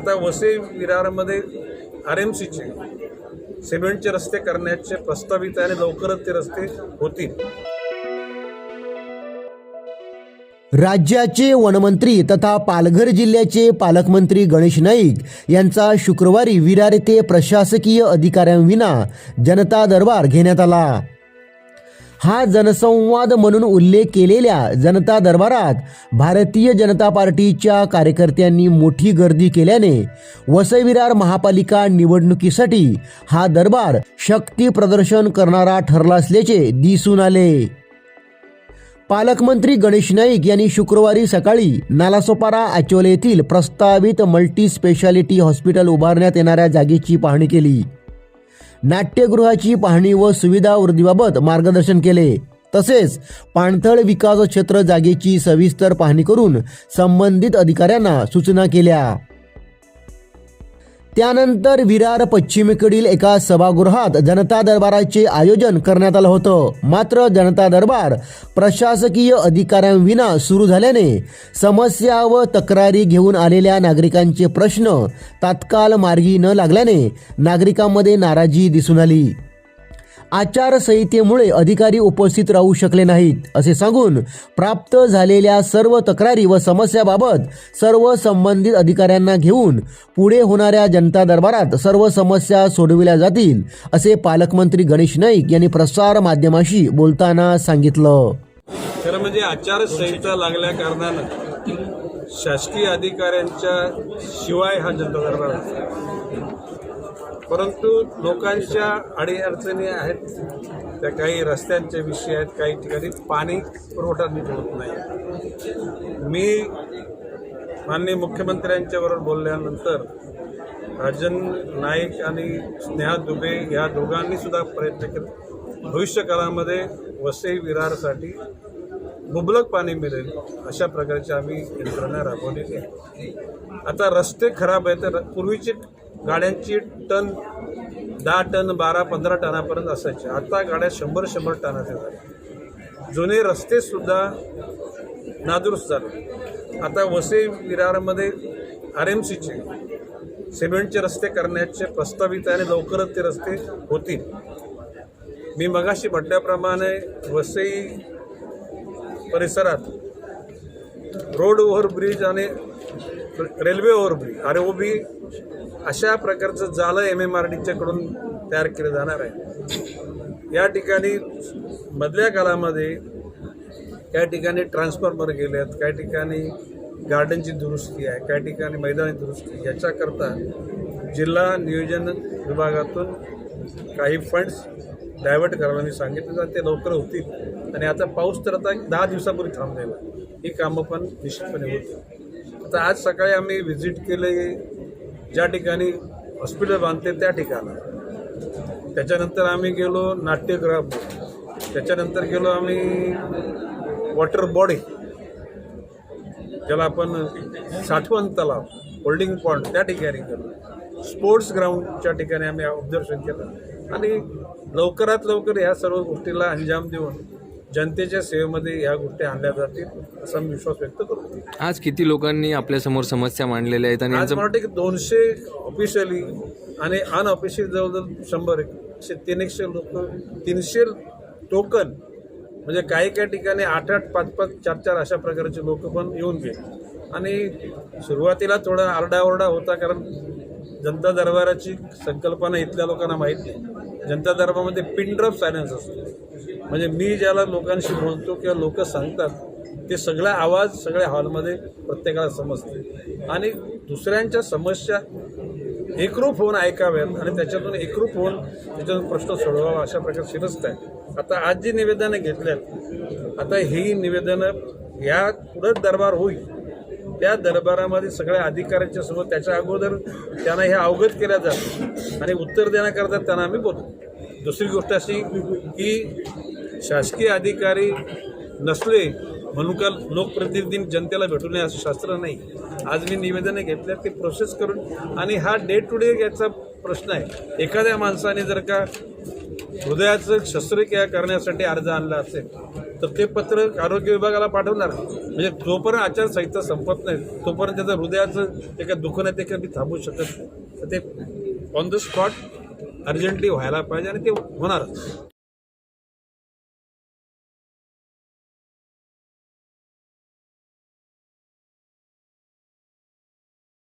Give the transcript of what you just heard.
आता Vasai विरारमध्ये R M सीचे सिमेंटचे रस्ते करण्याचे प्रस्तावित आणि लवकरच ते रस्ते होतील. राज्याचे वनमंत्री तथा पालघर जिल्ह्याचे पालकमंत्री गणेश नाईक यांचा शुक्रवारी विरार येथे प्रशासकीय अधिकाऱ्यांविना जनता दरबार घेण्यात आला. हा जनसंवाद म्हणून उल्लेख केलेल्या जनता दरबारात भारतीय जनता पार्टीच्या कार्यकर्त्यांनी मोठी गर्दी केल्याने वसईविरार महापालिका निवडणुकीसाठी हा दरबार शक्ती प्रदर्शन करणारा ठरला असल्याचे दिसून आले. पालकमंत्री गणेश नाईक यांनी शुक्रवारी सकाळी नालासोपारा आचोले येथील प्रस्तावित मल्टी स्पेशालिटी हॉस्पिटल उभारण्यात येणाऱ्या जागेची पाहणी केली. नाट्यगृहाची पाहणी व सुविधा वृद्धीबाबत मार्गदर्शन केले. तसेच पाणथळ विकास क्षेत्र जागेची सविस्तर पाहणी करून संबंधित अधिकाऱ्यांना सूचना केल्या. त्यानंतर विरार पश्चिमेकडील एका सभागृहात जनता दरबाराचे आयोजन करण्यात आलं होतं. मात्र जनता दरबार प्रशासकीय अधिकाऱ्यांविना सुरू झाल्याने समस्या व तक्रारी घेऊन आलेल्या नागरिकांचे प्रश्न तात्काळ मार्गी न लागल्याने नागरिकांमध्ये नाराजी दिसून आली. आचारसंहितेमुळे अधिकारी उपस्थित राहू शकले नाहीत असे सांगून प्राप्त झालेल्या सर्व तक्रारी व समस्याबाबत सर्व संबंधित अधिकाऱ्यांना घेऊन पुढे होणाऱ्या जनता दरबारात सर्व समस्या सोडविल्या जातील असे पालकमंत्री गणेश नाईक यांनी प्रसार माध्यमाशी बोलताना सांगितलं. खरं म्हणजे आचारसंहिता लागल्या कारणानं शासकीय अधिकाऱ्यांच्या शिवाय हा जनता दरबार परंतु लोकांच्या अडीअडचणी आहेत. त्या काही रस्त्यांचे विषय आहेत काही ठिकाणी पाणी पुरवठा नीट होत नाही. मी माननीय मुख्यमंत्र्यांच्याबरोबर बोलल्यानंतर राजन नाईक आणि स्नेहा दुबे या दोघांनी सुद्धा प्रयत्न केले. भविष्य काळामध्ये वसई विरारसाठी मुबलक पाणी मिळेल अशा प्रकारची आम्ही यंत्रणा राबवलेली आहे. आता रस्ते खराब आहेत तर पूर्वीचे गाड्यांची टन दहा टन बारा पंधरा टनापर्यंत असायचे. आता गाड्या शंभर शंभर टनाच्या झाल्या. जुने रस्तेसुद्धा नादुरुस्त झाले. आता वसई विरारमध्ये आर एम सीचे सिमेंटचे रस्ते करण्याचे प्रस्तावित आणि लवकरच ते रस्ते होतील. मी मगाशी म्हटल्याप्रमाणे वसई परिसरात रोड ओव्हरब्रिज आणि railway overbridge R O B अशा प्रकारचं झालं एम एम आर डीच्याकडून तयार केलं जाणार आहे. या ठिकाणी मधल्या काळामध्ये काही ठिकाणी ट्रान्सफॉर्मर गेले आहेत काही ठिकाणी गार्डनची दुरुस्ती आहे काही ठिकाणी मैदानी दुरुस्ती याच्याकरता जिल्हा नियोजन विभागातून काही फंड्स डायव्हर्ट करायला मी सांगितलं तर ते लवकर होतील. आणि आता पाऊस तर आता एक दहा दिवसापूर्वी थांबलेला ही कामं पण निश्चितपणे होतील. तर आज सकाळी आम्ही व्हिजिट केले ज्या ठिकाणी हॉस्पिटल बांधते त्या ठिकाणा. त्याच्यानंतर आम्ही गेलो नाट्यगृह त्याच्यानंतर गेलो आम्ही वॉटर बॉडी ज्याला आपण साठवण तलाव होल्डिंग पॉईंट त्या ठिकाणी गेलो स्पोर्ट्स ग्राउंडच्या ठिकाणी आम्ही ऑब्झर्वेशन केलं. आणि लवकरात लवकर ह्या सर्व गोष्टीला अंजाम देऊन जनतेच्या सेवेमध्ये ह्या गोष्टी आणल्या जातील असा मी विश्वास व्यक्त करतो. आज किती लोकांनी आपल्यासमोर समस्या मांडलेल्या आहेत आणि आज यांचं मला वाटतं की दोनशे ऑफिशियली आणि अनऑफिशियल जवळजवळ शंभर एकशे तीन एकशे लोक तीनशे टोकन म्हणजे काही काही ठिकाणी आठ आठ पाच पाच चार चार अशा प्रकारचे लोक पण येऊन गेले. आणि सुरुवातीला थोडा आरडाओरडा होता कारण जनता दरबाराची संकल्पना इथल्या लोकांना माहीत नाही. जनता दरबारामध्ये पिन ड्रॉप सायलेन्स असतो. म्हणजे मी ज्याला लोकांशी बोलतो किंवा लोक सांगतात ते सगळा आवाज सगळ्या हॉलमध्ये प्रत्येकाला समजते. आणि दुसऱ्यांच्या समस्या एकरूप होऊन ऐकाव्यात आणि त्याच्यातून एकरूप होऊन त्याच्यातून प्रश्न सोडवावा अशा प्रकारे शिरस्त आहे. आता आज जी निवेदनं घेतल्यात आता ही निवेदनं या पुढं दरबार होईल. त्या दरबारामध्ये सगळ्या अधिकाऱ्यांच्या समोर त्याच्या अगोदर त्यांना हे अवगत केल्या जातं आणि उत्तर देण्याकरता त्यांना आम्ही बोलतो. दुसरी गोष्ट अशी की शासकीय अधिकारी नसले म्हणून का लोकप्रतिनिधी जनतेला भेटू नये असं शास्त्र नाही. आज मी निवेदनं घेतल्यात ते प्रोसेस करून आणि हा डे टू डे याचा प्रश्न आहे. एखाद्या माणसाने जर का हृदयाचं शस्त्रक्रिया करण्यासाठी अर्ज आणला असेल तर ते पत्र आरोग्य विभागाला पाठवणार. म्हणजे जोपर्यंत आचारसंहिता संपत नाही तोपर्यंत त्याचं हृदयाचं ते काय दुखणं आहे ते काही थांबू शकत नाही. तर ते ऑन द स्पॉट अर्जंटली व्हायला पाहिजे आणि ते होणारच.